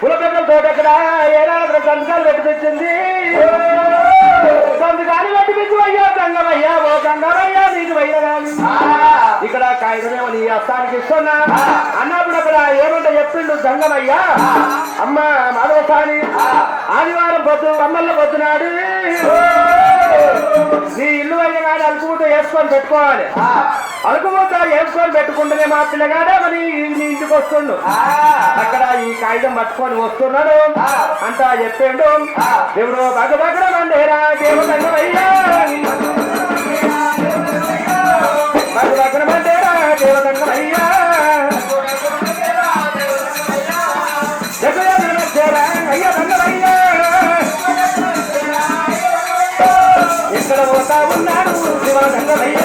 పులపెక్కల తోట ఎక్కడ? ఏడాది సంతకాలు పెట్టి తెచ్చింది. సంతకాలు పెట్టి తెచ్చి అయ్యా గంగమయ్యా ఓ గంగమయ్యా నీకు వైరగాలి ఇక్కడ కాగితమేమో నీ అస్తానికి ఇస్తున్నా. అన్నప్పుడు అక్కడ ఏమంటే చెప్పిండు గంగమయ్యా అమ్మ మాధవసాని ఆదివారం పొద్దు అమ్మల్ల పొద్దునాడు నీ ఇల్లు అయిన కానీ అలుకుముద్ద వేసుకొని పెట్టుకోవాలి అలుకుముద్ద వేసుకొని పెట్టుకుంటేనే మా పిల్లగాడే మరి నీ ఇంటికి వస్తుండు. అక్కడ ఈ కాగితం పట్టుకొని వస్తున్నాడు. అంతా చెప్పిండు. దేవుడు దేవతంగమయ్యా జగదేవుని మధ్యరా అయ్య. తంగమయ్యా ఎక్కడ పోతా ఉన్నాడు ఎక్కడ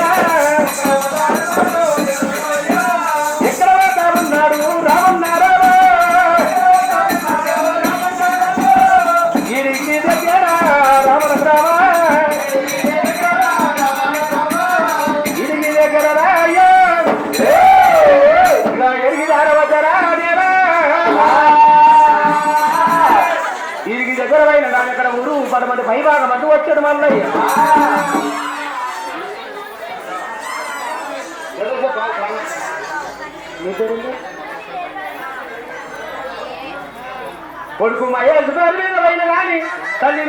దగ్గర అయిన దాని అక్కడ ఊరు పదమంది పైభాగం అటు వచ్చాడు మల్లయ్య. కొడుకు మహేష్ పేరు మీద పోయిన కానీ తల్లి